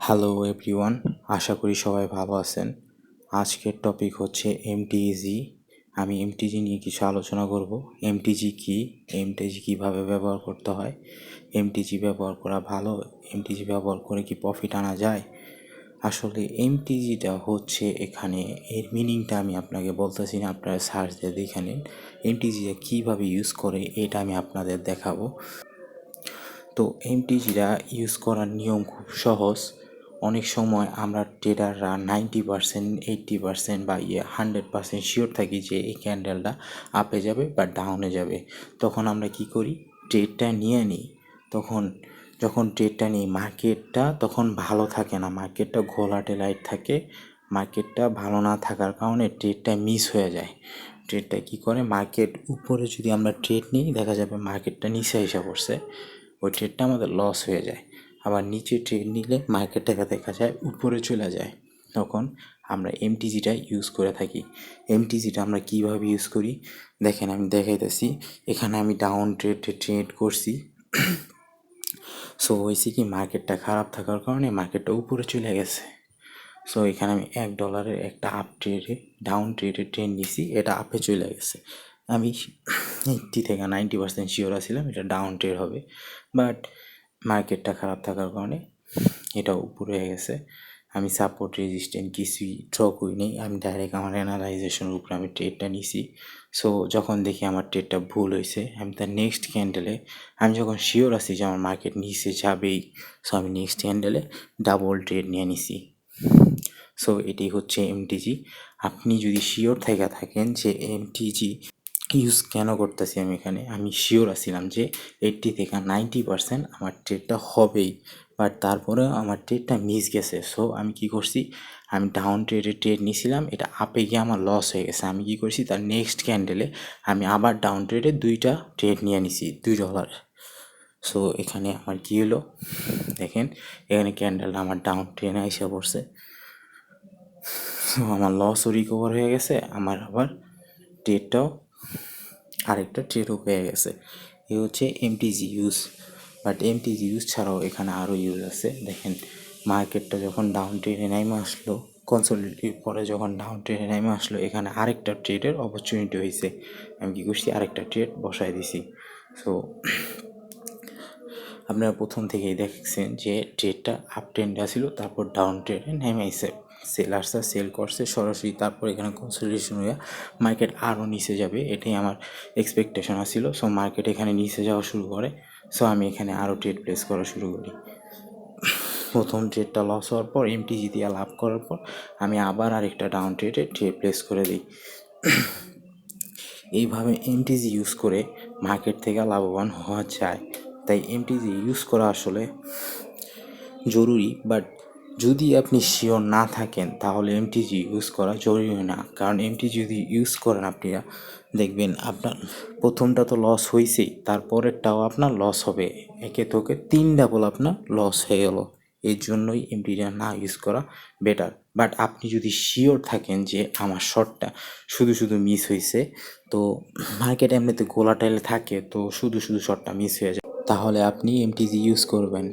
Hello everyone আশা করি সবাই ভালো আছেন। আজকের টপিক হচ্ছে এমটিজি আমি এমটিজি নিয়ে কিছু আলোচনা করব। এমটিজি কি? এমটিজি কীভাবে ব্যবহার করতে হয়? এমটিজি ব্যবহার করা ভালো? এমটিজি ব্যবহার করে কি প্রফিট আনা যায়? আসলে এমটিজিটা হচ্ছে এখানে, এর মিনিংটা আমি আপনাকে বলতেছি না, আপনারা সার্চ দিয়ে দেখে নিন। এমটিজিটা কীভাবে ইউজ করে, এটা আমি আপনাদের দেখাবো। তো এমটিজিটা ইউজ করার নিয়ম খুব সহজ। অনেক সময় আমরা ট্রেডাররা নাইনটি পার্সেন্ট এইট্টি পার্সেন্ট বা ইয়ে হান্ড্রেড পার্সেন্ট শিওর থাকি যে এই ক্যান্ডেলটা আপে যাবে বা ডাউনে যাবে। তখন আমরা কি করি? ট্রেডটা নিয়ে নিই। তখন যখন ট্রেডটা নিই মার্কেটটা তখন ভালো থাকে না। মার্কেটটা ঘোলাটে লাইট থাকে। মার্কেটটা ভালো না থাকার কারণে ট্রেডটা মিস হয়ে যায়। ট্রেডটা কী করে? মার্কেট উপরে যদি আমরা ট্রেড নিই, দেখা যাবে মার্কেটটা নিচে এসে পড়ছে। ওই ট্রেডটা আমাদের লস হয়ে যায়। আবার নিচে ট্রেড নিলে মার্কেটটাকে দেখা যায়, উপরে চলে যায়। তখন আমরা এমটিজিটা ইউজ করে থাকি। এমটিজিটা আমরা কীভাবে ইউজ করি? দেখেন আমি দেখাইতেছি। এখানে আমি ডাউন ট্রেড ট্রেড করছি। সো হয়েছে কি মার্কেটটা খারাপ থাকার কারণে মার্কেটটা উপরে চলে গেছে। সো এখানে আমি এক ডলারের একটা আপ ট্রেডে ডাউন ট্রেডে ট্রেড নিছি, এটা আপে চলে গেছে। আমি এইটটি থেকে নাইনটি পার্সেন্ট শিওর আছিলাম এটা ডাউন ট্রেড হবে। বাট মার্কেটটা খারাপ থাকার কারণে এটা উপরে হয়ে গেছে। আমি সাপোর্ট রেজিস্ট্যান্ট কিছুই ড্র করি নেই। আমি ডাইরেক্ট আমার অ্যানালাইজেশনের উপরে আমি ট্রেডটা নিছি। সো যখন দেখি আমার ট্রেডটা ভুল হয়েছে, আমি তার নেক্সট ক্যান্ডেলে আমি যখন শিওর আছি যে আমার মার্কেট নিচে যাবেই সো আমি নেক্সট ক্যান্ডেলে ডাবল ট্রেড নিয়ে নিছি। সো এটি হচ্ছে এমটিজি আপনি যদি শিওর থেকে থাকেন যে এমটিজি ইউজ কেন করতেছি আমি এখানে? আমি শিওর আছিলাম যে এইট্টি থেকে নাইনটি পার্সেন্ট আমার ট্রেডটা হবেই। বাট তারপরেও আমার ট্রেডটা মিস গেছে। সো আমি কি করছি? আমি ডাউন ট্রেডে ট্রেড নিয়েছিলাম এটা আপে গিয়ে আমার লস হয়ে গেছে। আমি কি করছি? তার নেক্সট ক্যান্ডেলে আমি আবার ডাউন ট্রেডে দুইটা ট্রেড নিয়ে নিছি দুই ডলার সো এখানে আমার কী হলো? দেখেন, এখানে ক্যান্ডেলটা আমার ডাউন ট্রেনে এসে পড়ছে। সো আমার লসও রিকভার হয়ে গেছে। আমার আবার ট্রেডটাও আরেকটা ট্রেডও হয়ে গেছে। এ হচ্ছে MTG use but MTG use ছাড়াও এখানে আরও ইউজ আছে। দেখেন মার্কেটটা যখন ডাউন ট্রেডে নেমে আসলো কনসোলিটিভ পরে যখন ডাউন ট্রেডে নেমে আসলো, এখানে আরেকটা ট্রেডের অপরচুনিটি হয়েছে আমি কী করছি? আরেকটা ট্রেড বসাই দিছি। সো আপনারা প্রথম থেকেই দেখছেন যে ট্রেডটা আপ ট্রেন্ডে ছিল তারপর ডাউন ট্রেডে নেমে আইসে সেলার্সরা সেল করছে। সরাসরি তারপর এখানে কনসোলিডেশন হয়ে মার্কেট আরও নিচে যাবে, এটাই আমার এক্সপেকটেশন আসছিল সো মার্কেট এখানে নিচে যাওয়া শুরু করে। সো আমি এখানে আরও ট্রেড প্লেস করা শুরু করি। প্রথম ট্রেডটা লস হওয়ার পর এমটিজি দিয়ে লাভ করার পর, আমি আবার আরেকটা ডাউন ট্রেডে ট্রেড প্লেস করে দিই। এইভাবে এমটিজি ইউজ করে মার্কেট থেকে লাভবান হওয়া যায়। তাই এমটিজি ইউজ করা আসলে জরুরি বাট যদি আপনি শিওর না থাকেন, তাহলে এমটিজি ইউজ করা জরুরি না। কারণ এমটিজি যদি ইউজ করেন আপনারা দেখবেন আপনার প্রথমটা তো লস হয়েছেই তারপরেরটাও আপনার লস হবে। একে তোকে তিন ডাবল আপনার লস হয়ে গেল। এর জন্যই এমটিটা না ইউজ করা বেটার বাট আপনি যদি শিওর থাকেন যে আমার শর্টটা শুধু শুধু মিস হয়েছে তো মার্কেট এমনিতে গোলাটাইলে থাকে, তো শুধু শুধু শর্টটা মিস হয়ে যায়। তাহলে আপনি এমটিজি ইউজ করবেন।